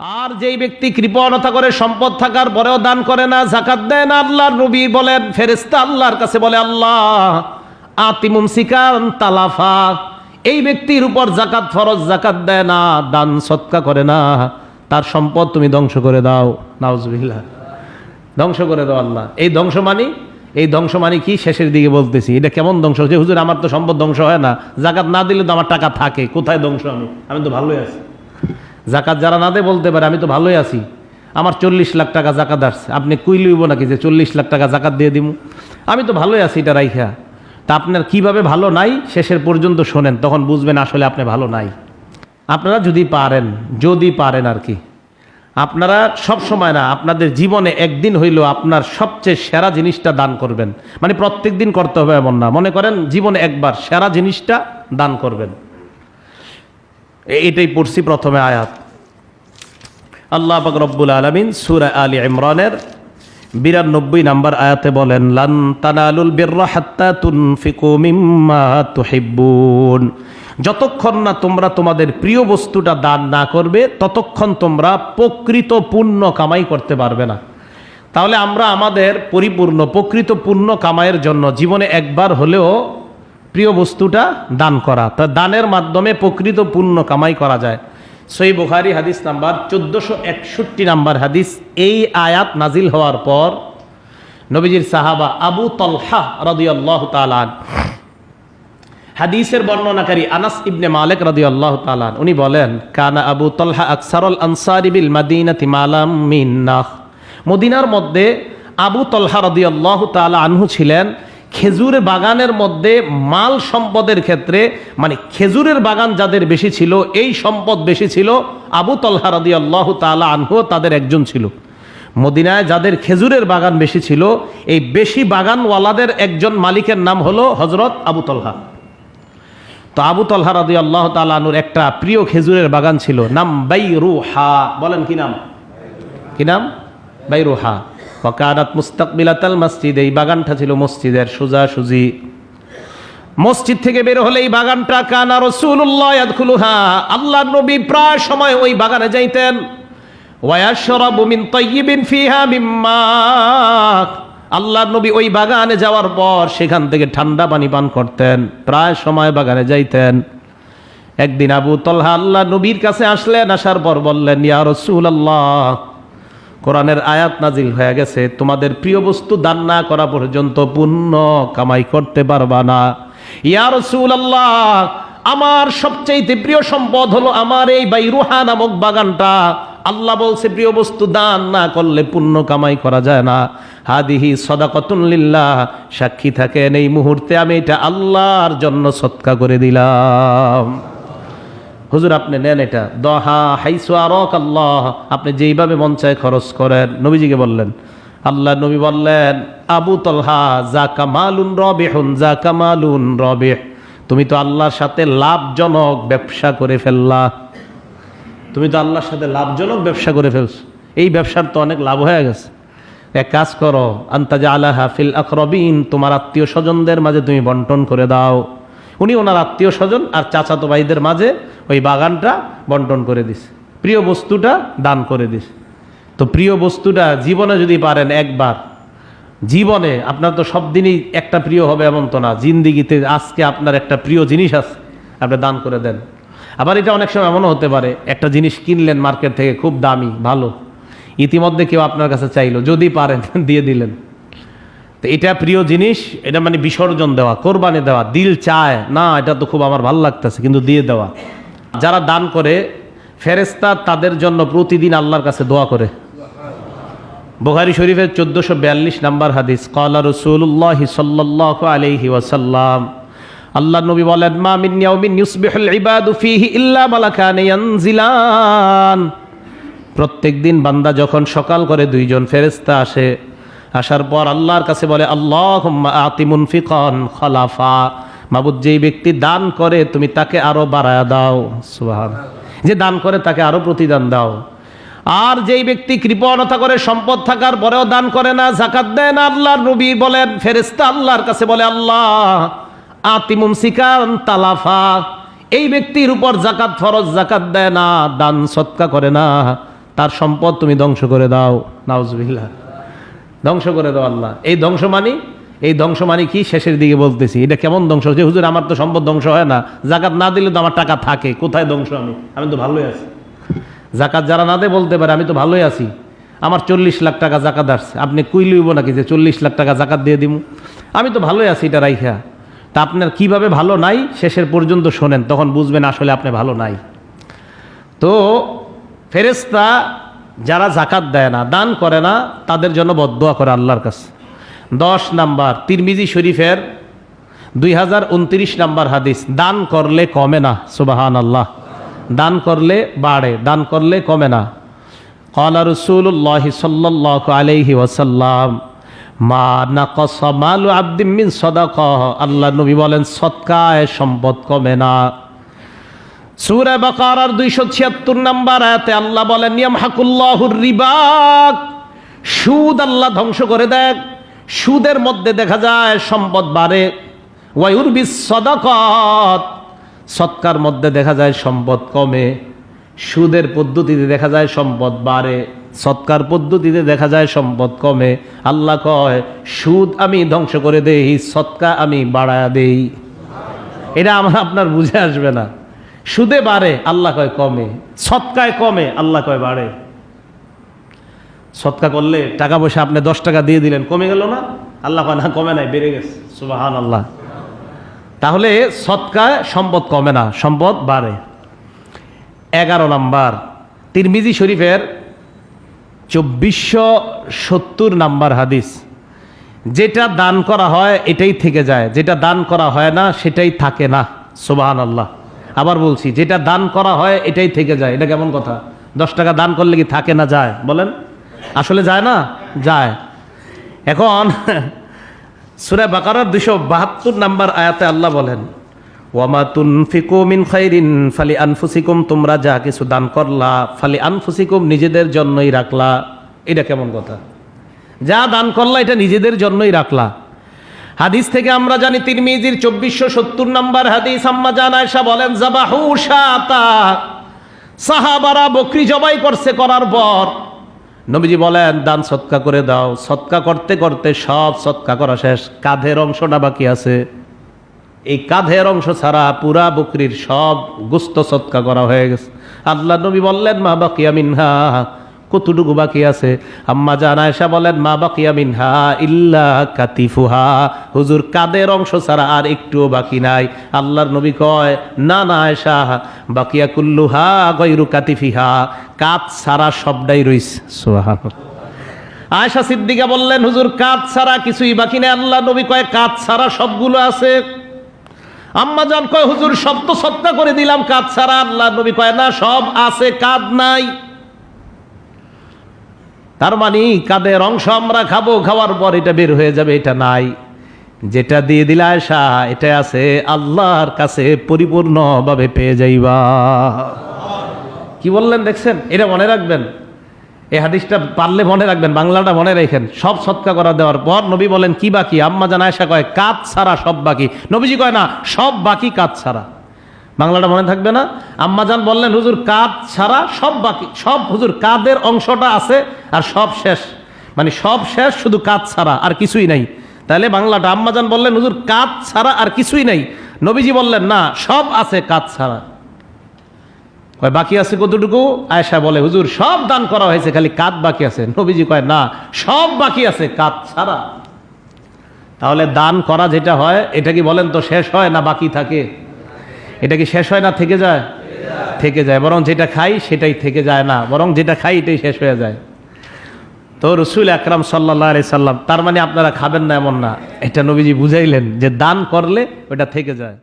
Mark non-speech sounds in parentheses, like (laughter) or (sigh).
আর যেই ব্যক্তি কৃপণতা করে সম্পদ থাকার পরেও দান করে না জাকাত দেয় না, আল্লাহর নবী বলেন ফেরেস্তা আল্লাহর কাছে বলে, আল্লাহ, আতিমুম সিকান তালাফা। এই ব্যক্তির উপর জাকাত ফরজ জাকাত দেয় না, দান, সৎকা করে না। তার সম্পদ তুমি ধ্বংস করে দাও। নাউজবিল্লাহ। ধ্বংস করে দাও আল্লাহ। এই ধ্বংস মানি? এই ধ্বংস মানি কি? শেষের দিকে বলতেছি, এটা কেমন ধ্বংস যে হুজুর, আমার তো সম্পদ ধ্বংস হয় না। জাকাত না দিলে তো আমার টাকা থাকে। কোথায় ধ্বংস আমি? আমি তো ভালোই আছি। জাকাত যারা না দেয় বলতে পারে, আমি তো ভালোই আছি। আমার চল্লিশ লাখ টাকা জাকাত আসছে। আপনি কুই লইব নাকি যে চল্লিশ লাখ টাকা জাকাত দিয়ে দিব আমি তো ভালোই আছি এটা রাইখা। তা আপনার কীভাবে ভালো নাই? শেষের পর্যন্ত শোনেন, তখন বুঝবেন আসলে আপনি ভালো নাই। আপনারা যদি পারেন যদি পারেন আর কি। আপনারা সব সময় না, আপনাদের জীবনে একদিন হইলেও আপনার সবচেয়ে সেরা জিনিসটা দান করবেন। মানে প্রত্যেক দিন করতে হবে এমন না। মনে করেন, জীবনে একবার সেরা জিনিসটা দান করবেন। এটাই পড়ছি প্রথমে আয়াত। আল্লাহ পাক রব্বুল আলমিন সুরা আলী ইমরানের বিরানব্বই নাম্বার আয়াতে বলেন, লান তানালুল বিররা হাত্তা তুনফিকু মিম্মা তুহিব্বুন। যতক্ষণ না তোমরা তোমাদের প্রিয় বস্তুটা দান না করবে, ততক্ষণ তোমরা প্রকৃত পুণ্য কামাই করতে পারবে না। তাহলে আমরা আমাদের পরিপূর্ণ প্রকৃত পুণ্য কামাইয়ের জন্য জীবনে একবার হলেও প্রিয় বস্তুটা দান করা। তা দানের মাধ্যমে প্রকৃত পুণ্য কামাই করা যায়। সই বুখারি হাদিস নাম্বার চোদ্দোশো একষট্টি নাম্বার হাদিস। এই আয়াত নাজিল হওয়ার পর নবীজির সাহাবা আবু তলহা রদিয়াল্লাহ তালান হাদিসের বর্ণনাকারী আনাস ইবনে মালিক রাদিয়াল্লাহু তাআলা উনি বলেন, কানা আবু তলহা আকসারুল আনসারি বিল মাদিনাতি মালাম মিন্নাহ। মদিনার মধ্যে আবু তলহা রাদিয়াল্লাহু তাআলা আনহু ছিলেন খেজুরের বাগানের মধ্যে মাল সম্পদের ক্ষেত্রে মানে খেজুরের বাগান যাদের বেশি ছিল, এই সম্পদ বেশি ছিল, আবু তলহা রাদিয়াল্লাহু তাআলা আনহু তাদের একজন ছিল। মদিনায় যাদের খেজুরের বাগান বেশি ছিল, এই বেশি বাগানওয়ালাদের একজন মালিকের নাম হলো হজরত আবু তলহা। তো আবু তলহা রাদি আল্লাহ তালুর একটা প্রিয় খেজুরের বাগান ছিল, নাম বাইরুহা। বলেন কি নাম? কি নাম? বাইরুহা। ওকানাত মুস্তাকবিলাতাল মসজিদ, এই বাগানটা ছিল মসজিদের সোজা সুজি মসজিদ থেকে বের হলে এই বাগানটা কানা রসুল্লাহ আল্লাহ নবী প্রায় সময় ওই বাগানে যাইতেন। আল্লাহ নবী ওই বাগানে যাওয়ার পর সেখান থেকে ঠান্ডা পানি পান করতেন, প্রায় সময় বাগানে যাইতেন। একদিন আবু তলহা আল্লাহ নবীর কাছে আসলেন, আসার পর বললেন, ইয়া রাসূলুল্লাহ কোরআনের আয়াত নাজিল হয়ে গেছে, তোমাদের প্রিয় বস্তু দান না করা পর্যন্ত পুণ্য কামাই করতে পারবা না। ইয়া রাসূলুল্লাহ, আমার সবচেয়ে প্রিয় সম্পদ হলো আমার এই বাইরুহা নামক বাগানটা। আল্লাহ বলছে, প্রিয় বস্তু দান না করলে পুণ্য কামাই করা যায় না। হাদিহি সদাকতুন লিল্লাহ, সাক্ষী থাকেন, এই মুহূর্তে আমি এটা আল্লাহর জন্য সৎকা করে দিলাম। হুজুর, আপনি নেন এটা। দহা হাইসু আল্লাহ। আপনি যেইভাবে মন চায় খরচ করেন। নবীজিকে বললেন, আল্লাহ নবী বললেন, আবু তলহা যা কামালুন রবেহুন যা কামালুন রবেহ। তুমি তো আল্লাহর সাথে লাভজনক ব্যবসা করে ফেললা। তুমি তো আল্লাহর সাথে লাভজনক ব্যবসা করে ফেলছো। এই ব্যবসার তো অনেক লাভ হয়ে গেছে। এক কাজ করো আন্তাজা আলাহা ফিল আকরবিন তোমার আত্মীয় স্বজনদের মাঝে তুমি বন্টন করে দাও। উনি ওনার আত্মীয় স্বজন আর চাচাতো ভাইদের মাঝে ওই বাগানটা বন্টন করে দিস। প্রিয় বস্তুটা দান করে দিস। তো প্রিয় বস্তুটা জীবনে যদি পারেন একবার, জীবনে আপনার তো সব দিনই একটা প্রিয় হবে এমন তো না। জিন্দিগিতে আজকে আপনার একটা প্রিয় জিনিস আছে, আপনি দান করে দেন। আবার এটা অনেক সময় এমনও হতে পারে, একটা জিনিস কিনলেন মার্কেট থেকে খুব দামি, ভালো। ইতিমধ্যে কেউ আপনার কাছে চাইলো, যদি পারেন, (laughs) দিয়ে দিলেন। তো এটা প্রিয় জিনিস, এটা মানে বিসর্জন দেওয়া, কোরবানি দেওয়া, দিল চায়, না, এটা তো খুব আমার ভালো লাগতেছে, কিন্তু দিয়ে দেওয়া। যারা দান করে ফেরেস্তা তাদের জন্য প্রতিদিন আল্লাহর কাছে দোয়া করে। বুখারি শরীফের চোদ্দশো বিয়াল্লিশ নাম্বার হাদিস কলা রসুল্লাহ সাল্লাহ আলহি ওয়াসাল্লাম আল্লাহ নবী বলেন, মা মিন ইয়াউমিন ইয়ানজিলান প্রত্যেকদিন বান্দা যখন সকাল করে দুইজন ফেরেশতা আসে, আসার পর আল্লাহর কাছে বলে আল্লাহ আতি মুনফিকন খলাফা মাবুদ যেই ব্যক্তি দান করে, তুমি তাকে আরও বাড়ায়া দাও। সুবহান। যে দান করে, তাকে আরও প্রতিদান দাও। আর যেই ব্যক্তি কৃপণতা করে সম্পদ থাকার পরেও দান করে না জাকাত দেয় না, আল্লাহর নবী বলেন ফেরেস্তা আল্লাহর কাছে বলে, আল্লাহ, আতিমুম সিকান তালাফা। এই ব্যক্তির উপর জাকাত ফরজ জাকাত দেয় না, দান সৎকা করে না। তার সম্পদ তুমি ধ্বংস করে দাও। নাউজবিল্লাহ। ধ্বংস করে দাও আল্লাহ। এই ধ্বংস মানি এই ধ্বংস মানে কি? শেষের দিকে বলতেছি। এটা কেমন ধ্বংস? যে হুজুর, আমার তো সম্পদ ধ্বংস হয় না। জাকাত না দিলে তো আমার টাকা থাকে। কোথায় ধ্বংস আমি? আমি তো ভালোই আছি। জাকাত যারা না দেয় বলতে পারে, আমি তো ভালোই আছি। আমার চল্লিশ লাখ টাকা জাকাত আসছে। আপনি কুই লইব নাকি যে চল্লিশ লাখ টাকা জাকাত দিয়ে দিব আমি তো ভালোই আছি এটা রাইখা। তা আপনার কীভাবে ভালো নাই? শেষের পর্যন্ত শোনেন, তখন বুঝবেন আসলে আপনি ভালো নাই। তো ফেরেস্তা যারা জাকাত দেয় না, দান করে না, তাদের জন্য বদোয়া করে আল্লাহর কাছে। দশ নাম্বার তিরমিজি শরীফের দুই হাজার উনত্রিশ নাম্বার হাদিস, দান করলে কমে না সুবাহান আল্লাহ দান করলে বাড়ে, দান করলে কমে না। কলা রসুল্লাহ সাল্লাহ আলাইহি ওয়াসাল্লাম, মা নাকস মালু আব্দিম মিন সদাক। আল্লাহ নবী বলেন, সৎকায় সম্পদ কমে না। সুরে বাকারার দুইশো ছিয়াত্তর নাম্বার আয়াতে আল্লাহ বলেন নিয়ম হাকুল্লাহুর রিবাক সুদ আল্লাহ ধ্বংস করে দেখ সুদের মধ্যে দেখা যায় সম্পদ বাড়ে। ওয়ায়ুর বিস সদাকত, সৎকার মধ্যে দেখা যায় সম্পদ কমে। সুদের পদ্ধতিতে দেখা যায় সম্পদ বাড়ে। সৎকার পদ্ধতিতে দেখা যায় সম্পদ কমে। আল্লাহ কয়, সুদ আমি ধ্বংস করে দেই, সৎকা আমি বাড়ায়া দেই। এটা আমার আপনার বুঝে আসবে না। সুদে বাড়ে, আল্লাহ কয় কমে। সৎকায় কমে, আল্লাহ কয় বাড়ে। সৎকা করলে টাকা পয়সা আপনি দশ টাকা দিয়ে দিলেন, কমে গেল না? আল্লাহ না, কমে নাই, বেড়ে গেছে। সুবাহান আল্লাহ তাহলে সৎকায় সম্পদ কমে না, সম্পদ বাড়ে। এগারো নাম্বার, তিরমিজি শরীফের চব্বিশশো সত্তর নাম্বার হাদিস। যেটা দান করা হয়, এটাই থেকে যায়। যেটা দান করা হয় না, সেটাই থাকে না। সুবাহান আল্লাহ আবার বলছি, যেটা দান করা হয়, এটাই থেকে যায়। এটা কেমন কথা? দশ টাকা দান করলে কি থাকে না যায়? বলেন। আসলে যায় না? যায়। এখন সুরা বাকারার দুশো বাহাত্তর নাম্বার আয়াতে আল্লাহ বলেন, ওয়ামা তুনফিকু মিন খাইরিন ফালি আনফুসিকুম, তোমরা যা কিছু দান করলা, ফালি আনফুসিকুম নিজেদের জন্যই রাখলা। এটা কেমন কথা? যা দান করলা, এটা নিজেদের জন্যই রাখলা। হাদিস থেকে আমরা জানি, তিরমিজির চব্বিশশো সত্তর নম্বর হাদিস আম্মা জান আয়সা বলেন, জাবাহু সাহাবারা বকরি জবাই করছে করার পর নবীজি বলেন, দান সৎকা করে দাও। সৎকা করতে করতে সব সৎকা করা শেষ। কাঁধের অংশটা বাকি আছে। এই কাঁধের অংশ ছাড়া পুরা বকরির সব গুস্ত সৎকা করা হয়ে গেছে। আল্লাহ নবী বললেন, মা বাকিয়া মিনহা। কতটুকু বাকি আছে? আম্মা জান আয়েশা বলেন, মা বাকিয়া মিনহা ইল্লা কাতিফুহা। হুজুর, কাদের অংশ ছাড়া আর একটুও বাকি নাই? আল্লাহর নবী কয়, না না আয়েশা, বাকিয়া কুল্লুহা গৈরু কাতিফিহা। কাত ছাড়া সবটাই রইছে। সুবহানাল্লাহ। আয়েশা সিদ্দিকা বললেন, হুজুর কাত ছাড়া কিছুই বাকি নেই। আল্লাহ নবী কয় কাত ছাড়া সবগুলো আছে। আম্মা জান কয়, হুজুর, সব তো সত্তা করে দিলাম কাজ ছাড়া। আল্লাহ নবী কয়, না, সব আছে কাদ নাই। তার মানে কাদের অংশ আমরা খাব, খাওয়ার পর এটা বের হয়ে যাবে, এটা নাই। যেটা দিয়ে দিলে আয়সা এটা আছে আল্লাহর কাছে পরিপূর্ণভাবে পেয়ে যাইবা। কি বললেন দেখছেন? এটা মনে রাখবেন। এই হাদিসটা পারলে মনে রাখবেন, বাংলাটা মনে রাখেন। সব সৎকা করা দেওয়ার পর নবী বলেন, কি বাকি? আম্মা জান কয়, কাজ ছাড়া সব বাকি। নবীজি কয়, না, সব বাকি কাজ ছাড়া। বাংলাটা মনে থাকবে না। আম্মাজান বললেন, হুজুর কাদ ছাড়া সব বাকি, সব হুজুর কাদের অংশটা আছে আর সব শেষ। মানে সব শেষ, শুধু কাদ ছাড়া, আর কিছুই নাই। তাহলে বাংলাটা, আম্মাজান বললেন, হুজুর কাদ ছাড়া আর কিছুই নাই। নবীজি বললেন, না, সব আছে কাদ ছাড়া। কয়, বাকি আছে কতটুকু? আয়েশা বলে, হুজুর, সব দান করা হয়েছে, খালি কাদ বাকি আছে। নবীজি কয়, না, সব বাকি আছে কাদ ছাড়া। তাহলে দান করা যেটা হয়, এটা কি বলেন তো শেষ হয় না বাকি থাকে? এটা কি শেষ হয় না, থেকে যায়? থেকে যায়। বরং যেটা খাই, সেটাই থেকে যায় না। বরং যেটা খাই, এটাই শেষ হয়ে যায়। তো রসুল আকরাম সাল্লাহ সাল্লাম, তার মানে আপনারা খাবেন না এমন না। এটা নবীজি বুঝাইলেন যে দান করলে ওটা থেকে যায়।